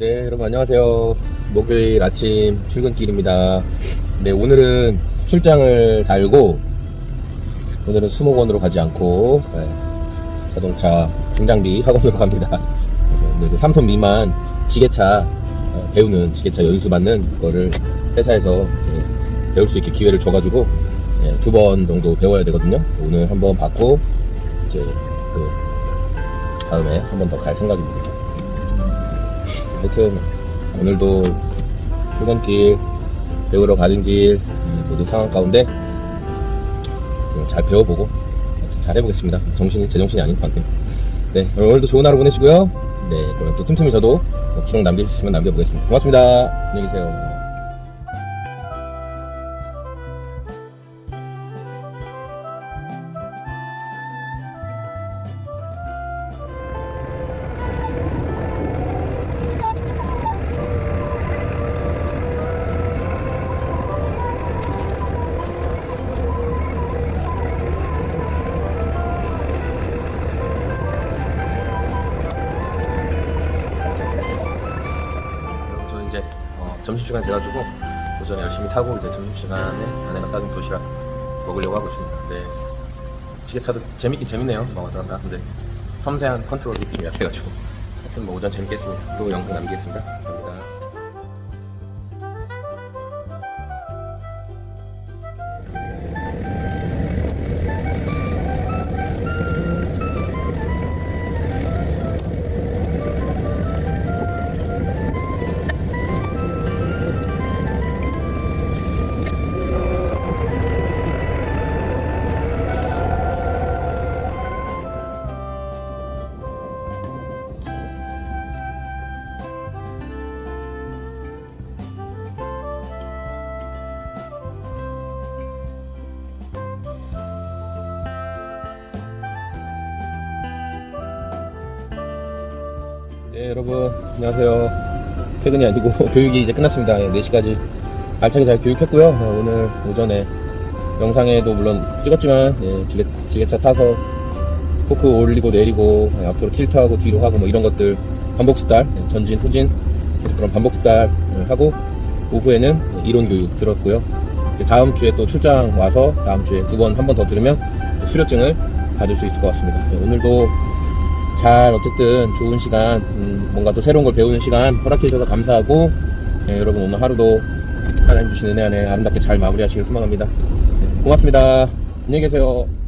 네, 여러분 안녕하세요. 목요일 아침 출근길입니다. 네, 오늘은 출장을 달고 오늘은 수목원으로 가지 않고 네, 자동차 중장비 학원으로 갑니다. 네, 그 삼선 미만 지게차 어, 배우는 지게차 연수 받는 거를 회사에서 예, 배울 수 있게 기회를 줘가지고 두번 정도 배워야 되거든요. 오늘 한 번 받고 이제 그 다음에 한 번 더 갈 생각입니다. 하여튼 오늘도 출근길 배우러 가는 길 음, 모두 상황 가운데 음, 잘 배워보고 잘 해보겠습니다. 정신이 제 정신이 아닌 것 같네요. 네 오늘도 좋은 하루 보내시고요. 네 그러면 또 틈틈이 저도 뭐 기록 남겨주시면 남겨보겠습니다. 고맙습니다. 안녕히 계세요. 이제 어, 점심시간 돼가지고 오전에 열심히 타고 이제 점심시간에 아내가 싸준 도시락 먹으려고 하고 있습니다. 네. 지게차도 재밌긴 재밌네요. 막 왔다 갔다. 근데 섬세한 컨트롤이 좀 약해가지고. 하여튼 뭐 오전 재밌게 했습니다. 또 영상 남기겠습니다. 감사합니다. 네, 여러분 안녕하세요. 퇴근이 아니고 교육이 이제 끝났습니다. 4시까지 알차게 잘 교육했고요. 어, 오늘 오전에 영상에도 물론 찍었지만 예, 지게, 지게차 타서 포크 올리고 내리고 예, 앞으로 틸트하고 뒤로 하고 뭐 이런 것들 반복 숙달 예, 전진 후진 그런 반복 숙달을 하고 오후에는 이론 교육 들었고요. 다음 주에 또 출장 와서 다음 주에 두 번 한 번 더 들으면 수료증을 받을 수 있을 것 같습니다. 예, 오늘도 잘 어쨌든 좋은 시간 음, 뭔가 또 새로운 걸 배우는 시간 허락해 주셔서 감사하고 예, 여러분 오늘 하루도 하나님 주신 은혜 안에 아름답게 잘 마무리하시길 소망합니다. 네, 고맙습니다. 안녕히 계세요